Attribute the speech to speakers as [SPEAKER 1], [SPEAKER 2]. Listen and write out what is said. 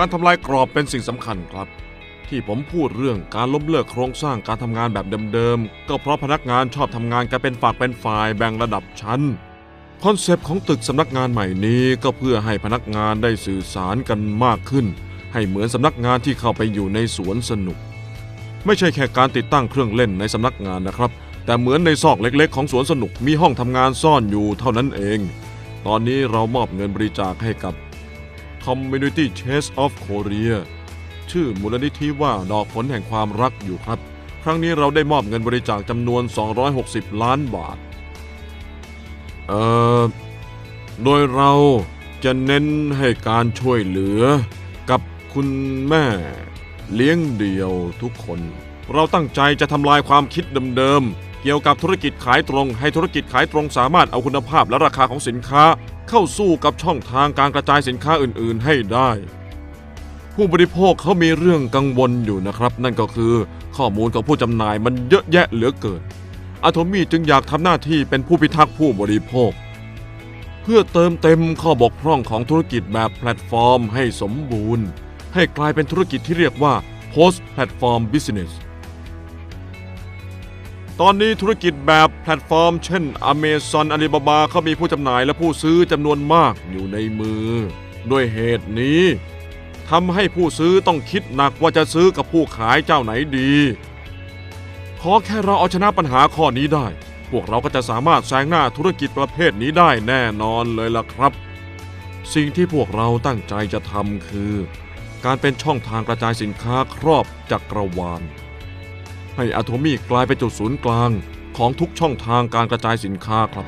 [SPEAKER 1] การทำลายกรอบเป็นสิ่งสำคัญครับ ที่ผมพูดเรื่องการล้มเลิกโครงสร้างการทำงานแบบเดิมๆ ก็เพราะพนักงานชอบทำงานกันเป็นฝากเป็นฝ่ายแบ่งระดับชั้น คอนเซปต์ของตึกสำนักงานใหม่นี้ก็เพื่อให้พนักงานได้สื่อสารกันมากขึ้น ให้เหมือนสำนักงานที่เข้าไปอยู่ในสวนสนุก ไม่ใช่แค่การติดตั้งเครื่องเล่นในสำนักงานนะครับ แต่เหมือนในซอกเล็กๆ ของสวนสนุกมีห้องทำงานซ่อนอยู่เท่านั้นเอง ตอนนี้เรามอบเงินบริจาคให้กับ Community Chase of Korea ชื่อมูลนิธิว่าดอกผลแห่งความรักอยู่ครับ ครั้งนี้เราได้มอบเงินบริจาคจำนวน 260 ล้านบาท เอ่อ โดยเราจะเน้นให้การช่วยเหลือกับคุณแม่ เลี้ยงเดี่ยวทุกคน เราตั้งใจจะทำลายความคิดเดิมๆเกี่ยวกับธุรกิจขายตรง ให้ธุรกิจขายตรงสามารถเอาคุณภาพและราคาของสินค้า เข้าสู้กับช่องทางการกระจายสินค้าอื่นๆให้ได้ ผู้บริโภคเขามีเรื่องกังวลอยู่นะครับ นั่นก็คือข้อมูลของผู้จำหน่ายมันเยอะแยะเหลือเกินอะโทมี่จึงอยากทำหน้าที่เป็นผู้พิทักษ์ผู้บริโภค เพื่อเติมเต็มข้อบกพร่องของธุรกิจแบบแพลตฟอร์มให้สมบูรณ์ ให้กลายเป็นธุรกิจที่เรียกว่า post platform business ตอนนี้ธุรกิจแบบแพลตฟอร์ม เช่น Amazon Alibaba เขามีผู้จำหน่ายและผู้ซื้อจำนวนมากอยู่ในมือ ด้วยเหตุนี้ทำให้ผู้ซื้อต้องคิดหนักว่าจะซื้อกับผู้ขายเจ้าไหนดี ขอแค่เราเอาชนะปัญหาข้อนี้ได้ พวกเราก็จะสามารถแซงหน้าธุรกิจประเภทนี้ได้แน่นอนเลยล่ะครับ สิ่งที่พวกเราตั้งใจจะทำคือ การเป็นช่องทางกระจายสินค้าครอบจักรวาล ให้อะโทมี่กลายเป็นจุดศูนย์กลางของทุกช่องทางการกระจายสินค้าครับ